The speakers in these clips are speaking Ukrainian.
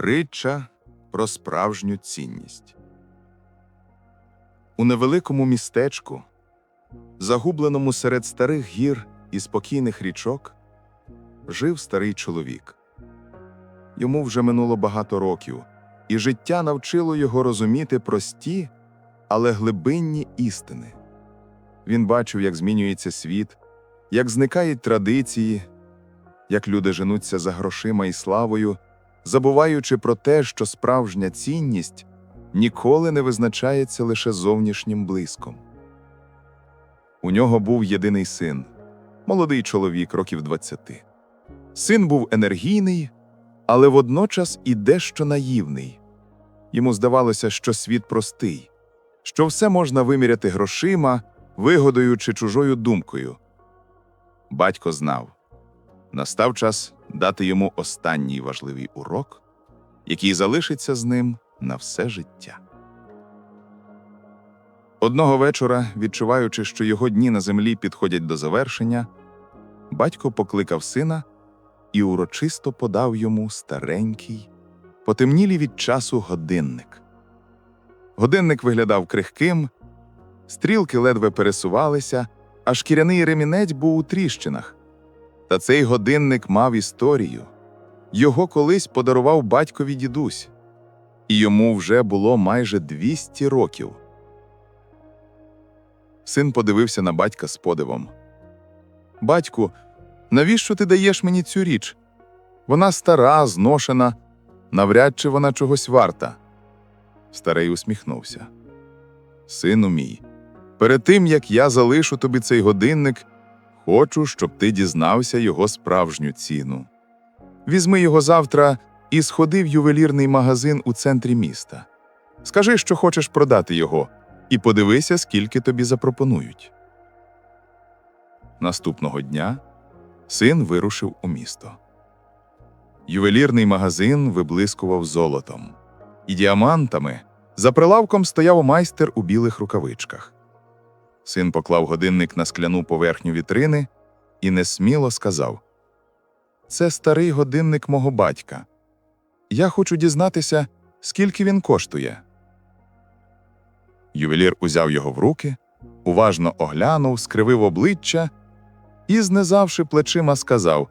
Притча про справжню цінність. У невеликому містечку, загубленому серед старих гір і спокійних річок, жив старий чоловік. Йому вже минуло багато років, і життя навчило його розуміти прості, але глибинні істини. Він бачив, як змінюється світ, як зникають традиції, як люди женуться за грошима і славою, забуваючи про те, що справжня цінність ніколи не визначається лише зовнішнім блиском. У нього був єдиний син, молодий чоловік років 20. Син був енергійний, але водночас і дещо наївний. Йому здавалося, що світ простий, що все можна виміряти грошима, вигодою чи чужою думкою. Батько знав, настав час дати йому останній важливий урок, який залишиться з ним на все життя. Одного вечора, відчуваючи, що його дні на землі підходять до завершення, батько покликав сина і урочисто подав йому старенький, потемнілий від часу годинник. Годинник виглядав крихким, стрілки ледве пересувалися, а шкіряний ремінець був у тріщинах. Та цей годинник мав історію. Його колись подарував батькові дідусь, і йому вже було майже 200 років. Син подивився на батька з подивом. Батьку, навіщо ти даєш мені цю річ? Вона стара, зношена, навряд чи вона чогось варта. Старий усміхнувся. Сину мій, перед тим як я залишу тобі цей годинник, хочу, щоб ти дізнався його справжню ціну. Візьми його завтра і сходи в ювелірний магазин у центрі міста. Скажи, що хочеш продати його, і подивися, скільки тобі запропонують. Наступного дня син вирушив у місто. Ювелірний магазин виблискував золотом, і діамантами за прилавком стояв майстер у білих рукавичках. Син поклав годинник на скляну поверхню вітрини і несміло сказав: Це старий годинник мого батька. Я хочу дізнатися, скільки він коштує. Ювелір узяв його в руки, уважно оглянув, скривив обличчя і, знизавши плечима, сказав: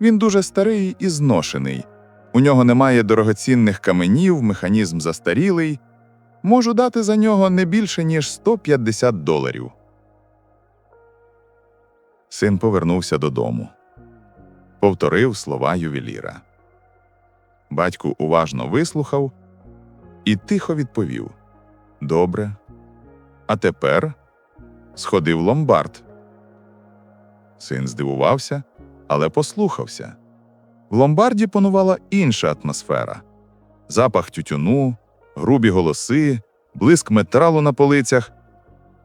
Він дуже старий і зношений. У нього немає дорогоцінних каменів, механізм застарілий. Можу дати за нього не більше, ніж 150 доларів. Син повернувся додому. Повторив слова ювеліра. Батько уважно вислухав і тихо відповів: Добре. А тепер сходи в ломбард. Син здивувався, але послухався. В ломбарді панувала інша атмосфера запах тютюну, грубі голоси, блиск металу на полицях.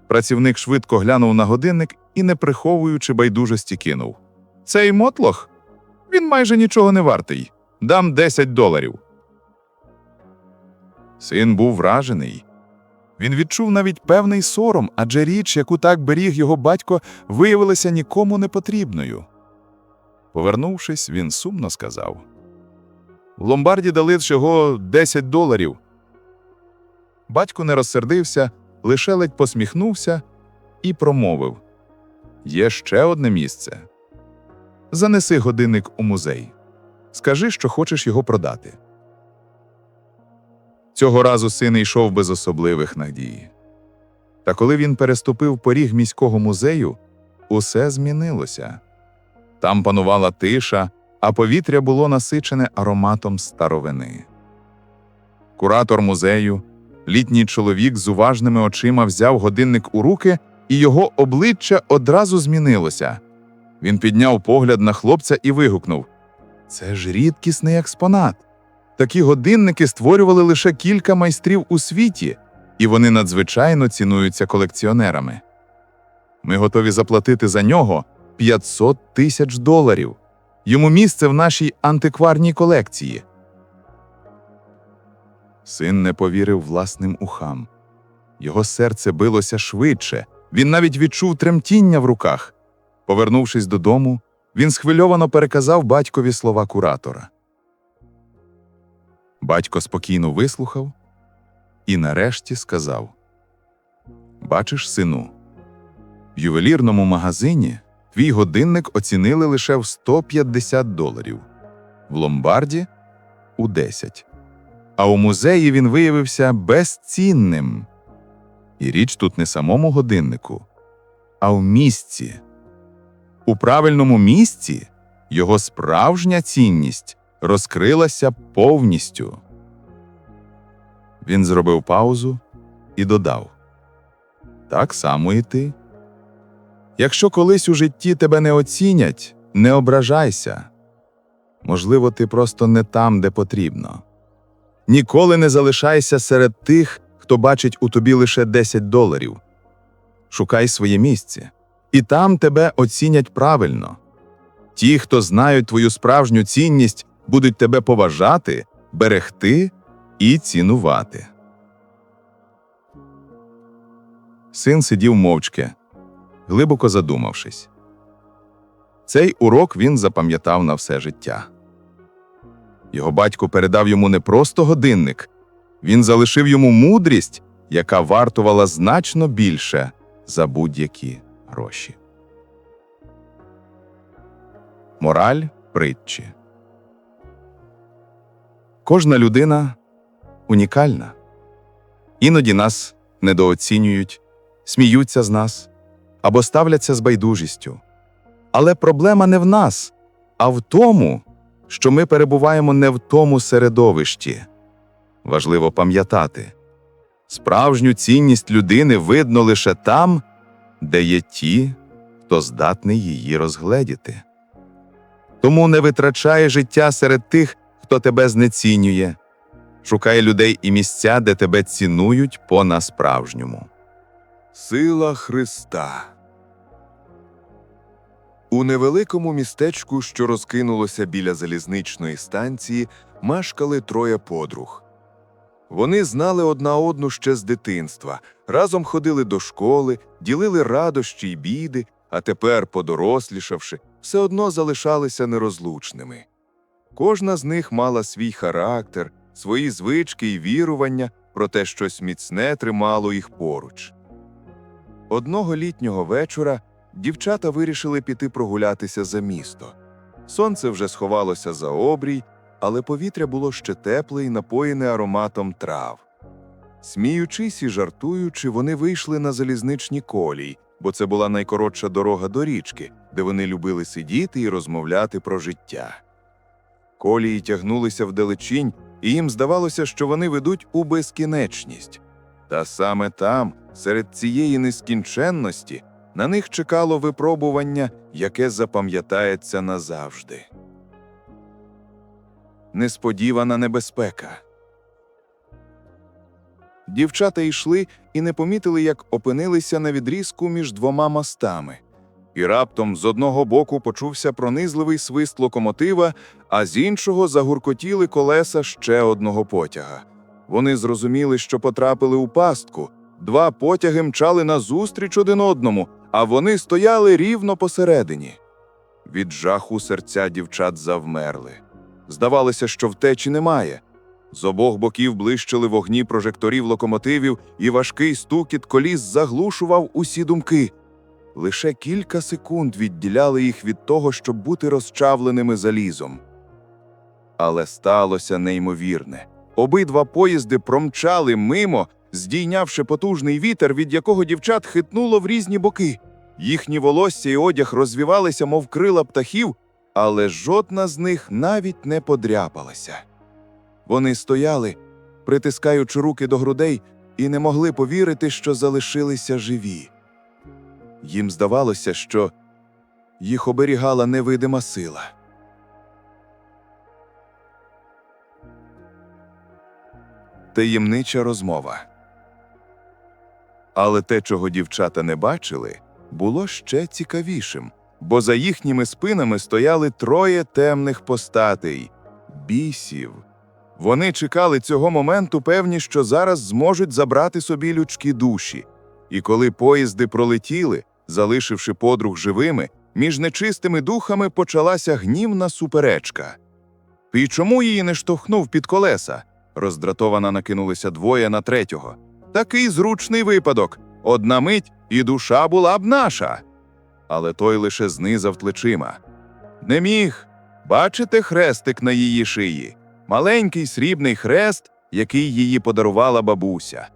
Працівник швидко глянув на годинник і, не приховуючи байдужості, кинув: Цей мотлох? Він майже нічого не вартий. Дам 10 доларів. Син був вражений. Він відчув навіть певний сором, адже річ, яку так беріг його батько, виявилася нікому не потрібною. Повернувшись, він сумно сказав: В ломбарді дали всього 10 доларів. Батько не розсердився, лише ледь посміхнувся і промовив: Є ще одне місце. Занеси годинник у музей. Скажи, що хочеш його продати. Цього разу син йшов без особливих надій. Та коли він переступив поріг міського музею, усе змінилося. Там панувала тиша, а повітря було насичене ароматом старовини. Куратор музею, літній чоловік з уважними очима взяв годинник у руки, і його обличчя одразу змінилося. Він підняв погляд на хлопця і вигукнув: Це ж рідкісний експонат. Такі годинники створювали лише кілька майстрів у світі, і вони надзвичайно цінуються колекціонерами. Ми готові заплатити за нього 500 тисяч доларів. Йому місце в нашій антикварній колекції. Син не повірив власним ухам. Його серце билося швидше, він навіть відчув тремтіння в руках. Повернувшись додому, він схвильовано переказав батькові слова куратора. Батько спокійно вислухав і нарешті сказав: Бачиш, сину, в ювелірному магазині твій годинник оцінили лише в 150 доларів, в ломбарді у 10. А у музеї він виявився безцінним. І річ тут не самому годиннику, а в місці. У правильному місці його справжня цінність розкрилася повністю. Він зробив паузу і додав: Так само і ти. Якщо колись у житті тебе не оцінять, не ображайся. Можливо, ти просто не там, де потрібно. Ніколи не залишайся серед тих, хто бачить у тобі лише 10 доларів. Шукай своє місце, і там тебе оцінять правильно. Ті, хто знають твою справжню цінність, будуть тебе поважати, берегти і цінувати. Син сидів мовчки, глибоко задумавшись. Цей урок він запам'ятав на все життя. Його батько передав йому не просто годинник, він залишив йому мудрість, яка вартувала значно більше за будь-які гроші. Мораль притчі. Кожна людина унікальна. Іноді нас недооцінюють, сміються з нас або ставляться з байдужістю. Але проблема не в нас, а в тому, що ми перебуваємо не в тому середовищі. Важливо пам'ятати справжню цінність людини видно лише там, де є ті, хто здатний її розгледіти. Тому не витрачай життя серед тих, хто тебе знецінює. Шукай людей і місця, де тебе цінують по насправжньому. Сила Христа У невеликому містечку, що розкинулося біля залізничної станції, мешкали троє подруг. Вони знали одна одну ще з дитинства, разом ходили до школи, ділили радощі й біди, а тепер, подорослішавши, все одно залишалися нерозлучними. Кожна з них мала свій характер, свої звички й вірування, проте щось міцне тримало їх поруч. Одного літнього вечора дівчата вирішили піти прогулятися за місто. Сонце вже сховалося за обрій, але повітря було ще тепле і напоєне ароматом трав. Сміючись і жартуючи, вони вийшли на залізничні колії, бо це була найкоротша дорога до річки, де вони любили сидіти і розмовляти про життя. Колії тягнулися вдалечінь, і їм здавалося, що вони ведуть у безкінечність. Та саме там, серед цієї нескінченності, на них чекало випробування, яке запам'ятається назавжди. Несподівана небезпека. Дівчата йшли і не помітили, як опинилися на відрізку між двома мостами. І раптом з одного боку почувся пронизливий свист локомотива, а з іншого загуркотіли колеса ще одного потяга. Вони зрозуміли, що потрапили у пастку. Два потяги мчали назустріч один одному, а вони стояли рівно посередині. Від жаху серця дівчат завмерли. Здавалося, що втечі немає. З обох боків блищили вогні прожекторів локомотивів, і важкий стукіт коліс заглушував усі думки. Лише кілька секунд відділяли їх від того, щоб бути розчавленими залізом. Але сталося неймовірне. Обидва поїзди промчали мимо, здійнявши потужний вітер, від якого дівчат хитнуло в різні боки. Їхні волосся і одяг розвівалися, мов крила птахів, але жодна з них навіть не подряпалася. Вони стояли, притискаючи руки до грудей, і не могли повірити, що залишилися живі. Їм здавалося, що їх оберігала невидима сила. Таємнича розмова. Але те, чого дівчата не бачили, було ще цікавішим, бо за їхніми спинами стояли троє темних постатей бісів. Вони чекали цього моменту, певні, що зараз зможуть забрати собі людські душі. І коли поїзди пролетіли, залишивши подруг живими, між нечистими духами почалася гнівна суперечка. Ти чому її не штовхнув під колеса? Роздратовано накинулися двоє на третього. Такий зручний випадок. Одна мить, і душа була б наша. Але той лише знизав плечима. Не міг. Бачите хрестик на її шиї? Маленький срібний хрест, який її подарувала бабуся.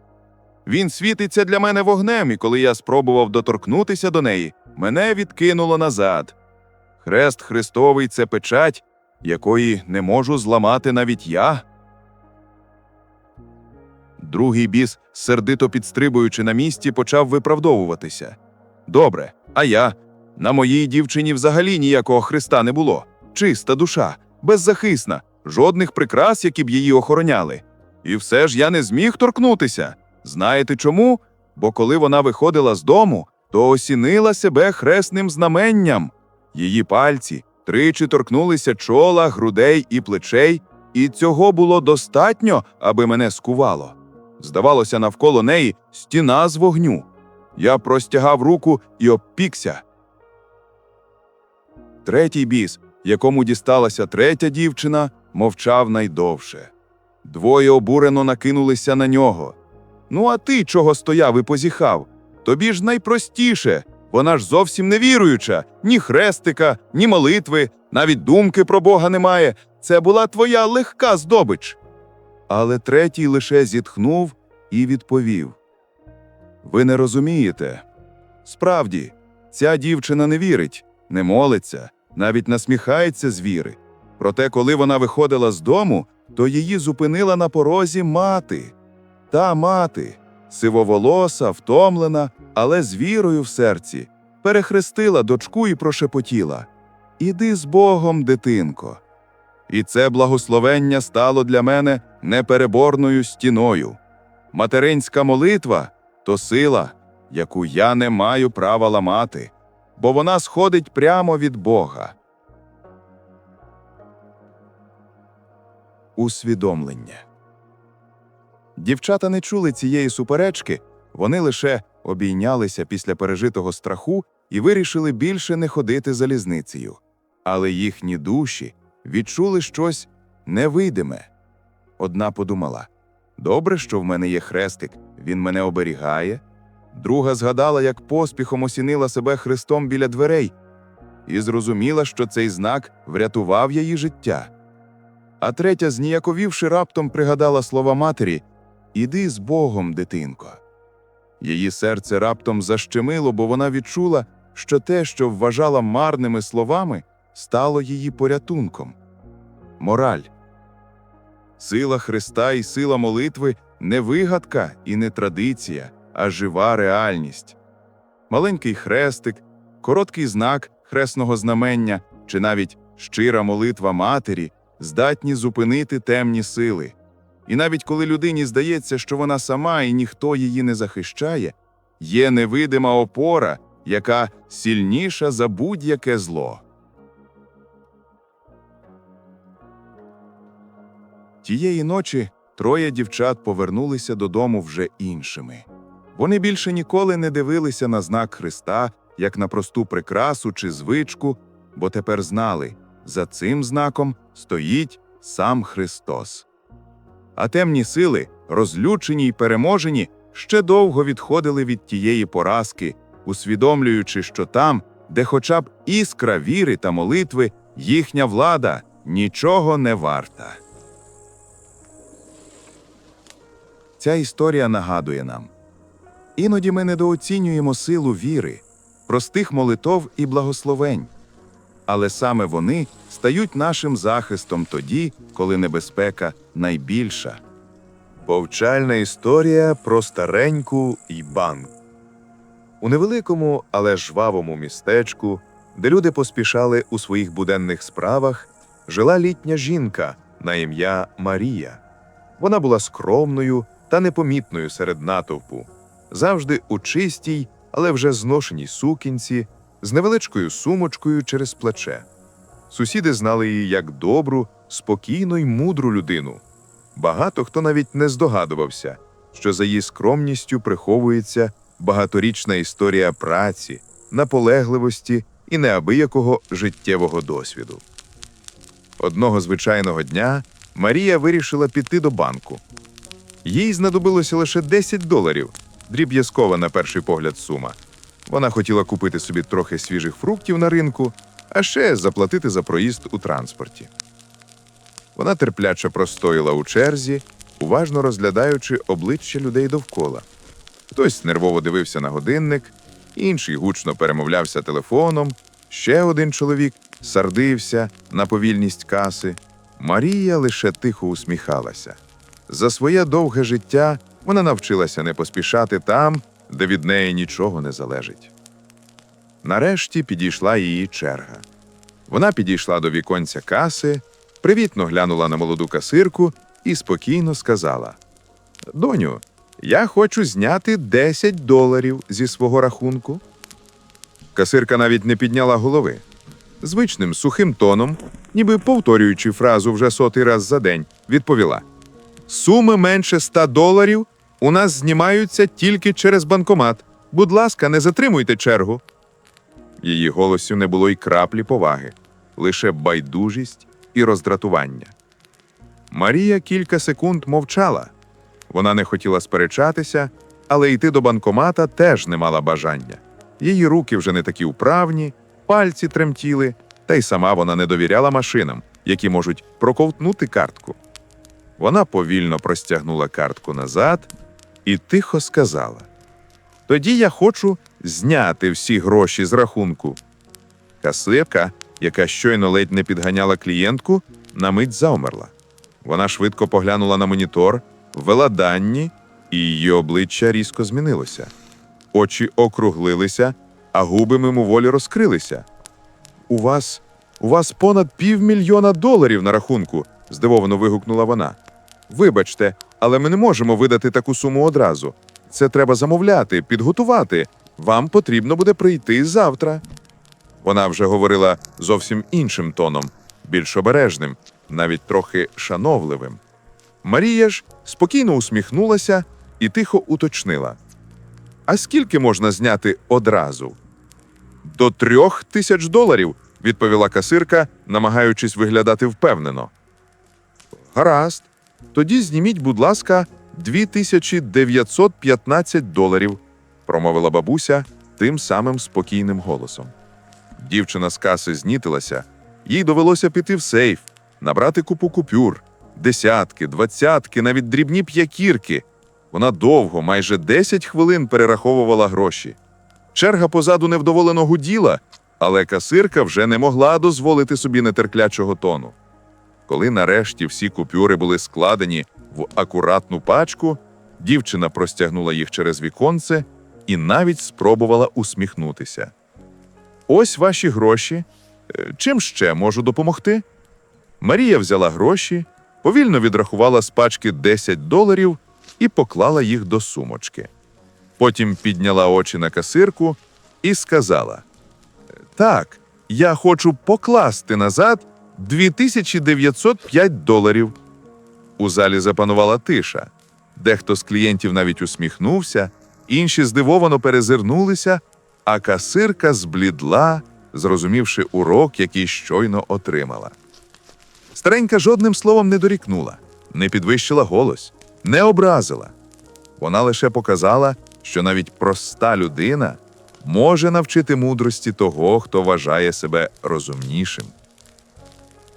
Він світиться для мене вогнем, і коли я спробував доторкнутися до неї, мене відкинуло назад. Хрест Христовий це печать, якої не можу зламати навіть я. Другий біс, сердито підстрибуючи на місці, почав виправдовуватися. Добре, а я? На моїй дівчині взагалі ніякого хреста не було. Чиста душа, беззахисна, жодних прикрас, які б її охороняли. І все ж я не зміг торкнутися. Знаєте чому? Бо коли вона виходила з дому, то осінила себе хресним знаменням. Її пальці тричі торкнулися чола, грудей і плечей, і цього було достатньо, аби мене скувало. Здавалося, навколо неї стіна з вогню. Я простягав руку і обпікся. Третій біс, якому дісталася третя дівчина, мовчав найдовше. Двоє обурено накинулися на нього. Ну, а ти чого стояв і позіхав? Тобі ж найпростіше. Вона ж зовсім не віруюча, ні хрестика, ні молитви, навіть думки про Бога немає. Це була твоя легка здобич. Але третій лише зітхнув і відповів: Ви не розумієте. Справді, ця дівчина не вірить, не молиться, навіть насміхається з віри. Проте, коли вона виходила з дому, то її зупинила на порозі мати. Та мати, сивоволоса, втомлена, але з вірою в серці, перехрестила дочку і прошепотіла: Іди з Богом, дитинко. І це благословення стало для мене непереборною стіною. Материнська молитва то сила, яку я не маю права ламати, бо вона сходить прямо від Бога. Усвідомлення. Дівчата не чули цієї суперечки, вони лише обійнялися після пережитого страху і вирішили більше не ходити залізницею. Але їхні душі відчули щось невидиме. Одна подумала: добре, що в мене є хрестик, він мене оберігає. Друга згадала, як поспіхом осінила себе хрестом біля дверей, і зрозуміла, що цей знак врятував її життя. А третя, зніяковівши раптом, пригадала слова матері Іди з Богом, дитинко. Її серце раптом защемило, бо вона відчула, що те, що вважала марними словами, стало її порятунком. Мораль. Сила Христа і сила молитви не вигадка і не традиція, а жива реальність. Маленький хрестик, короткий знак хресного знамення чи навіть щира молитва матері здатні зупинити темні сили. І навіть коли людині здається, що вона сама і ніхто її не захищає, є невидима опора, яка сильніша за будь-яке зло. Тієї ночі троє дівчат повернулися додому вже іншими. Вони більше ніколи не дивилися на знак Христа як на просту прикрасу чи звичку, бо тепер знали, за цим знаком стоїть сам Христос. А темні сили, розлючені й переможені, ще довго відходили від тієї поразки, усвідомлюючи, що там, де хоча б іскра віри та молитви, їхня влада нічого не варта. Ця історія нагадує нам. Іноді ми недооцінюємо силу віри, простих молитов і благословень. Але саме вони стають нашим захистом тоді, коли небезпека найбільша. Повчальна історія про стареньку і банк. У невеликому, але жвавому містечку, де люди поспішали у своїх буденних справах, жила літня жінка на ім'я Марія. Вона була скромною та непомітною серед натовпу, завжди у чистій, але вже зношеній сукінці, з невеличкою сумочкою через плече. Сусіди знали її як добру, спокійну й мудру людину. Багато хто навіть не здогадувався, що за її скромністю приховується багаторічна історія праці, наполегливості і неабиякого життєвого досвіду. Одного звичайного дня Марія вирішила піти до банку. Їй знадобилося лише 10 доларів, дріб'язкова на перший погляд сума. Вона хотіла купити собі трохи свіжих фруктів на ринку, а ще заплатити за проїзд у транспорті. Вона терпляче простояла у черзі, уважно розглядаючи обличчя людей довкола. Хтось нервово дивився на годинник, інший гучно перемовлявся телефоном, ще один чоловік сардився на повільність каси. Марія лише тихо усміхалася. За своє довге життя вона навчилася не поспішати там, де від неї нічого не залежить. Нарешті підійшла її черга. Вона підійшла до віконця каси, привітно глянула на молоду касирку і спокійно сказала: Доню, я хочу зняти 10 доларів зі свого рахунку. Касирка навіть не підняла голови. Звичним сухим тоном, ніби повторюючи фразу вже сотий раз за день, відповіла: Суми менше 100 доларів у нас знімаються тільки через банкомат. Будь ласка, не затримуйте чергу. Її голосі не було й краплі поваги, лише байдужість і роздратування. Марія кілька секунд мовчала. Вона не хотіла сперечатися, але йти до банкомата теж не мала бажання. Її руки вже не такі вправні, пальці тремтіли, та й сама вона не довіряла машинам, які можуть проковтнути картку. Вона повільно простягнула картку назад і тихо сказала: Тоді я хочу зняти всі гроші з рахунку. Касирка, яка щойно ледь не підганяла клієнтку, на мить завмерла. Вона швидко поглянула на монітор, ввела дані, і її обличчя різко змінилося. Очі округлилися, а губи мимоволі розкрилися. У вас у вас понад півмільйона доларів на рахунку, здивовано вигукнула вона. Вибачте, але ми не можемо видати таку суму одразу. Це треба замовляти, підготувати. Вам потрібно буде прийти завтра. Вона вже говорила зовсім іншим тоном, більш обережним, навіть трохи шановливим. Марія ж спокійно усміхнулася і тихо уточнила: А скільки можна зняти одразу? До трьох тисяч доларів, відповіла касирка, намагаючись виглядати впевнено. Гаразд. Тоді зніміть, будь ласка, 2915 доларів, промовила бабуся тим самим спокійним голосом. Дівчина з каси знітилася, їй довелося піти в сейф, набрати купу купюр, десятки, двадцятки, навіть дрібні п'якірки. Вона довго, майже 10 хвилин перераховувала гроші. Черга позаду невдоволено гуділа, але касирка вже не могла дозволити собі нетерплячого тону. Коли нарешті всі купюри були складені в акуратну пачку, дівчина простягнула їх через віконце і навіть спробувала усміхнутися. Ось ваші гроші. Е, Чим ще можу допомогти? Марія взяла гроші, повільно відрахувала з пачки 10 доларів і поклала їх до сумочки. Потім підняла очі на касирку і сказала: Так, я хочу покласти назад 2905 доларів. У залі запанувала тиша. Дехто з клієнтів навіть усміхнувся, інші здивовано перезирнулися, а касирка зблідла, зрозумівши урок, який щойно отримала. Старенька жодним словом не дорікнула, не підвищила голос, не образила. Вона лише показала, що навіть проста людина може навчити мудрості того, хто вважає себе розумнішим.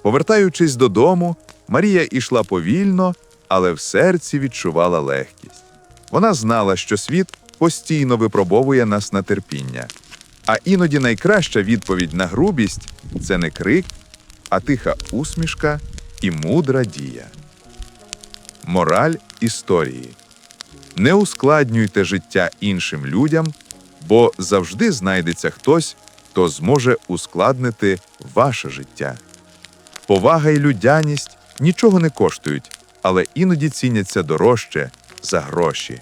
Повертаючись додому, Марія йшла повільно, але в серці відчувала легкість. Вона знала, що світ постійно випробовує нас на терпіння. А іноді найкраща відповідь на грубість це не крик, а тиха усмішка і мудра дія. Мораль історії. Не ускладнюйте життя іншим людям, бо завжди знайдеться хтось, хто зможе ускладнити ваше життя. Повага і людяність нічого не коштують, але іноді ціняться дорожче за гроші.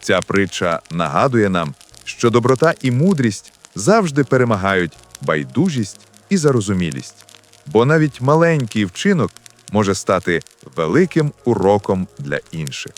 Ця притча нагадує нам, що доброта і мудрість завжди перемагають байдужість і зарозумілість, бо навіть маленький вчинок може стати великим уроком для інших.